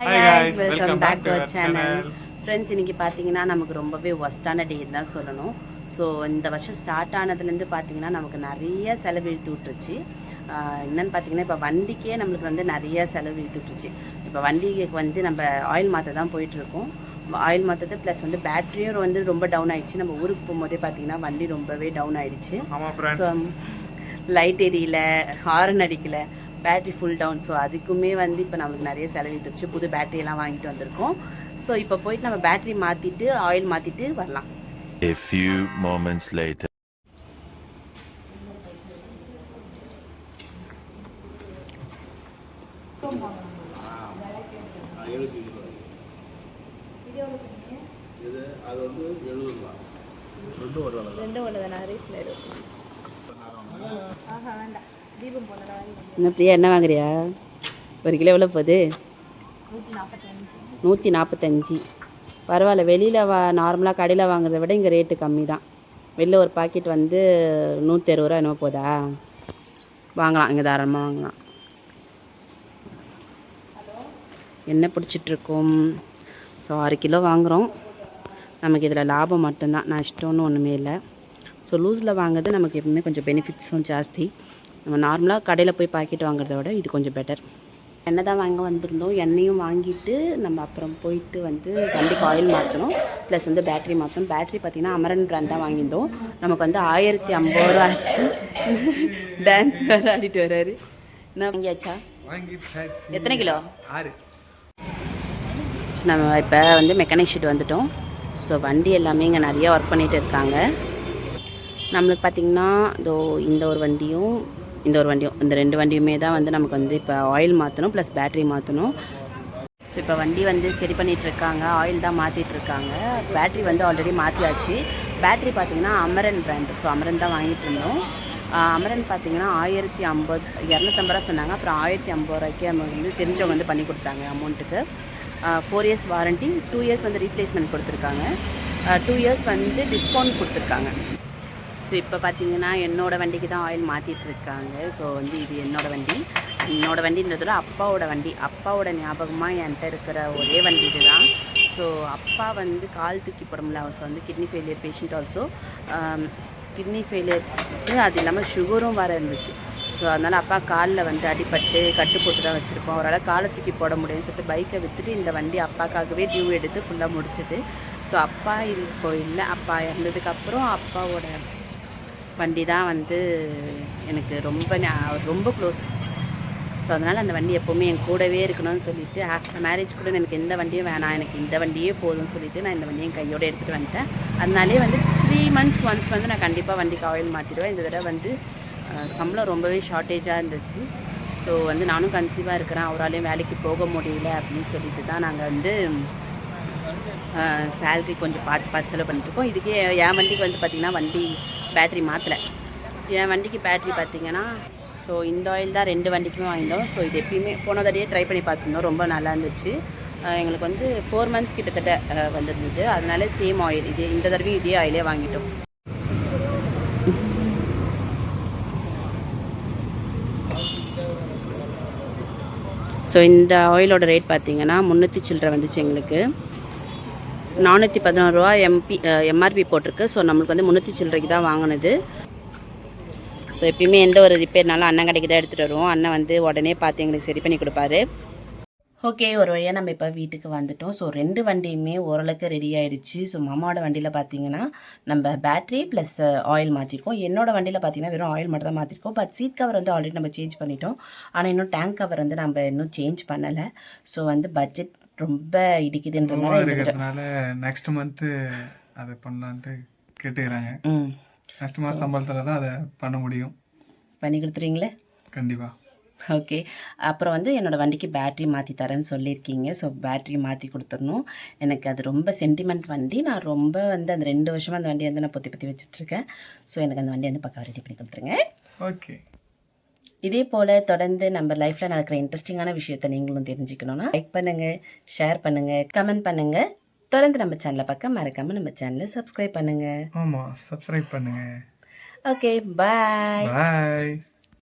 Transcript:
Welcome back to our channel. Friends இன்னைக்கு பார்த்தீங்கன்னா நமக்கு ரொம்பவே ஒஸ்டான டே தான் சொல்லணும். ஸோ இந்த வருஷம் ஸ்டார்ட் ஆனதுலேருந்து பார்த்தீங்கன்னா நமக்கு நிறைய செலவு இழுத்து விட்டுருச்சு. என்னன்னு பார்த்தீங்கன்னா இப்போ வண்டிக்கே நம்மளுக்கு வந்து நிறைய செலவு இழுத்து விட்டுருச்சு. இப்போ வண்டிக்கு வந்து நம்ம ஆயில் மாற்ற தான் போயிட்டுருக்கோம். ஆயில் மாற்றது ப்ளஸ் வந்து பேட்டரியும் வந்து ரொம்ப டவுன் ஆயிடுச்சு. நம்ம ஊருக்கு போகும்போதே பார்த்தீங்கன்னா வண்டி ரொம்பவே டவுன் ஆயிடுச்சு. ஸோ லைட் எரியல ஹாரன் அடிக்கல. பேட்டரி ஃபுல் டவுன் ஸோ அதுக்குமே வந்து இப்போ நமக்கு நிறைய செலவிட்டுருச்சு புது பேட்டரி எல்லாம் வாங்கிட்டு வந்திருக்கோம். ஸோ இப்போ போயிட்டு நம்ம பேட்டரி மாற்றிட்டு ஆயில் மாற்றிட்டு வரலாம். A few moments later. என்ன பிரியா என்ன வாங்குறியா? ஒரு கிலோ எவ்வளோ போகுது? நூற்றி நாற்பத்தஞ்சு பரவாயில்ல வெளியில் வா நார்மலாக கடையில் வாங்குறத விட இங்கே ரேட்டு கம்மி தான். வெளில ஒரு பாக்கெட் வந்து நூற்றி அறுபது ரூபா என்னமோ போதா? வாங்கலாம் இங்கே தாராளமாக வாங்கலாம். என்ன பிடிச்சிட்ருக்கோம்? ஸோ ஆறு கிலோ வாங்குகிறோம் நமக்கு இதில் லாபம் மட்டும்தான் நஷ்டம்னு ஒன்றுமே இல்லை. ஸோ லூஸில் வாங்குறது நமக்கு எப்பவுமே கொஞ்சம் பெனிஃபிட்ஸும் ஜாஸ்தி. நம்ம நார்மலாக கடையில் போய் பாக்கெட் வாங்குறத விட இது கொஞ்சம் பெட்டர் எண்ணெய் தான் வாங்க வந்திருந்தோம் எண்ணெயும் வாங்கிட்டு நம்ம அப்புறம் போயிட்டு வந்து வண்டிக்கு ஆயில் மாற்றணும் ப்ளஸ் வந்து பேட்டரி மாற்றணும் பேட்டரி பார்த்திங்கன்னா அமரன் பிராண்ட் தான் வாங்கியிருந்தோம். நமக்கு வந்து ஆயிரத்தி ஐம்பது ரூபா ஆச்சு. டான்ஸ் வேறு ஆடிட்டு வர்றாரு. என்ன வாங்கியாச்சா? எத்தனை கிலோ? ஆறு. நம்ம இப்போ வந்து மெக்கானிக் ஷீட் வந்துட்டோம். ஸோ வண்டி எல்லாமே இங்கே நிறைய ஒர்க் பண்ணிகிட்டு இருக்காங்க. நம்மளுக்கு பார்த்திங்கன்னா இதோ இந்த ஒரு வண்டியும் இந்த ஒரு வண்டியும் இந்த ரெண்டு வண்டியுமே தான் வந்து நமக்கு வந்து இப்போ ஆயில் மாற்றணும் ப்ளஸ் பேட்டரி மாற்றணும் ஸோ இப்போ வண்டி வந்து சரி பண்ணிகிட்ருக்காங்க இருக்காங்க ஆயில் தான் மாற்றிட்டுருக்காங்க பேட்ரி வந்து ஆல்ரெடி மாற்றியாச்சு பேட்ரி பார்த்திங்கன்னா அமரன் பிராண்ட் ஸோ அமரன் தான் வாங்கிட்டு இருந்தோம் அமரன் பார்த்தீங்கன்னா ஆயிரத்தி ஐம்பது இரநூத்தம்பது ரூபா சொன்னாங்க. அப்புறம் ஆயிரத்தி ஐம்பது ரூபாய்க்கு நம்ம வந்து தெரிஞ்சவங்க வந்து பண்ணி கொடுத்தாங்க அமௌண்ட்டுக்கு four years warranty two years வந்து ரீப்ளேஸ்மெண்ட் கொடுத்துருக்காங்க. டூ இயர்ஸ் வந்து டிஸ்கவுண்ட் கொடுத்துருக்காங்க. ஸோ இப்போ பார்த்தீங்கன்னா என்னோடய வண்டிக்கு தான் ஆயில் மாற்றிட்டு இருக்காங்க ஸோ வந்து இது என்னோடய வண்டி. என்னோடய வண்டின்றதோட அப்பாவோட வண்டி. அப்பாவோட ஞாபகமாக என்கிட்ட இருக்கிற ஒரே வண்டி இதுதான். ஸோ அப்பா வந்து கால் தூக்கி போட முடியல வந்து kidney failure patient also kidney failure அது இல்லாமல் சுகரும் வர இருந்துச்சு. ஸோ அதனால் அப்பா காலில் வந்து அடிபட்டு கட்டு போட்டு தான் வச்சுருப்போம். அவரால் காலை தூக்கி போட முடியும்னு சொல்லிட்டு பைக்கை விற்றுட்டு இந்த வண்டி அப்பாக்காகவே டியூ எடுத்து ஃபுல்லாக முடிச்சது. ஸோ அப்பா இப்போ இல்லை. அப்பா இறந்ததுக்கப்புறம் அப்பாவோட வண்டி தான் வந்து எனக்கு ரொம்ப ரொம்ப க்ளோஸ் ஸோ அதனால் அந்த வண்டி எப்போவுமே என் கூடவே இருக்கணும்னு சொல்லிவிட்டு ஆஃப்டர் மேரேஜ் கூட எனக்கு எந்த வண்டியும் வேணாம். எனக்கு இந்த வண்டியே போதும்னு சொல்லிவிட்டு நான் இந்த வண்டியை என் கையோடு எடுத்துகிட்டு வந்துட்டேன். அதனாலே வந்து த்ரீ மந்த்ஸ் ஒன்ஸ் வந்து நான் கண்டிப்பாக வண்டிக்கு ஆயில் மாற்றிடுவேன் இந்த தடவை வந்து சம்பளம் ரொம்பவே ஷார்ட்டேஜாக இருந்துச்சு. ஸோ வந்து நானும் கன்சீவாக இருக்கிறேன். அவராலையும் வேலைக்கு போக முடியல அப்படின்னு சொல்லிட்டு தான் நாங்கள் வந்து சேல்ரி கொஞ்சம் பார்த்து பார்த்து செலவு பண்ணிட்டுருக்கோம் இதுக்கே என் வண்டிக்கு வந்து பார்த்திங்கன்னா வண்டி பேட்ரி மாற்றலை என் வண்டிக்கு பேட்ரி பார்த்தீங்கன்னா ஸோ இந்த ஆயில் தான் ரெண்டு வண்டிக்குமே வாங்கியிருந்தோம். ஸோ இது எப்பயுமே போன தடையே ட்ரை பண்ணி பார்த்துருந்தோம். ரொம்ப நல்லா இருந்துச்சு. எங்களுக்கு வந்து ஃபோர் மந்த்ஸ் கிட்டத்தட்ட வந்திருந்தது. அதனால சேம் ஆயில் இது இந்த தடவையும் இதே ஆயிலே வாங்கிட்டோம். ஸோ இந்த ஆயிலோட ரேட் பார்த்தீங்கன்னா முந்நூற்றி சில்லரை வந்துச்சு எங்களுக்கு. நானூற்றி பதினோரு ரூபா எம்பி எம்ஆர்பி போட்டிருக்கு. ஸோ நம்மளுக்கு வந்து முந்நூற்றி சில்லறைக்கு தான் வாங்கினது. ஸோ எப்பயுமே எந்த ஒரு ரிப்பேர்னாலும் அண்ணன் கடைக்கு தான் எடுத்துகிட்டு வருவோம். அண்ணன் வந்து உடனே பார்த்து எங்களுக்கு சரி பண்ணி கொடுப்பாரு. ஓகே ஒரு வழியாக நம்ம இப்போ வீட்டுக்கு வந்துட்டோம். ஸோ ரெண்டு வண்டியுமே ஓரளவுக்கு ரெடி ஆகிடுச்சு ஸோ மாமாவோட வண்டியில் பார்த்தீங்கன்னா நம்ம பேட்ரி ப்ளஸ் ஆயில் மாற்றிருக்கோம் என்னோடய வண்டியில் பார்த்தீங்கன்னா வெறும் ஆயில் மட்டும் தான் மாற்றிருக்கோம் பட் சீட் கவர் வந்து ஆல்ரெடி நம்ம சேஞ்ச் பண்ணிட்டோம். ஆனால் இன்னும் டேங்க் கவர் வந்து நம்ம இன்னும் சேஞ்ச் பண்ணலை. ஸோ வந்து பட்ஜெட் ரொம்ப இடிக்குதுன்றதுனால இருக்கிறதுனால நெக்ஸ்ட் மந்த்து அதை பண்ணலான்ட்டு கேட்டுக்கிறாங்க. நெக்ஸ்ட் மாதம் சம்பளத்தில் தான் அதை பண்ண முடியும். பண்ணி கொடுத்துறீங்களே கண்டிப்பாக ஓகே. அப்புறம் வந்து என்னோடய வண்டிக்கு பேட்ரி மாற்றி தரேன்னு சொல்லியிருக்கீங்க. ஸோ பேட்ரி மாற்றி கொடுத்துடணும். எனக்கு அது ரொம்ப சென்டிமெண்ட் வண்டி. நான் ரொம்ப வந்து அந்த ரெண்டு வருஷமாக அந்த வண்டியை வந்து நான் பொத்தி பொத்தி வச்சிட்ருக்கேன் ஸோ எனக்கு அந்த வண்டி வந்து பக்கம் ரெடி பண்ணி கொடுத்துருங்க. ஓகே. இதே போல் தொடர்ந்து நம்ம லைஃப்பில் நடக்கிற இன்ட்ரெஸ்டிங்கான விஷயத்தை நீங்களும் தெரிஞ்சுக்கணுன்னா லைக் பண்ணுங்கள் ஷேர் பண்ணுங்கள் கமெண்ட் பண்ணுங்கள் தொடர்ந்து நம்ம சேனலை பக்கம் மறக்காமல் நம்ம சேனலை சப்ஸ்கிரைப் பண்ணுங்கள் ஆமாம் சப்ஸ்கிரைப் பண்ணுங்கள் ஓகே பாய் பாய்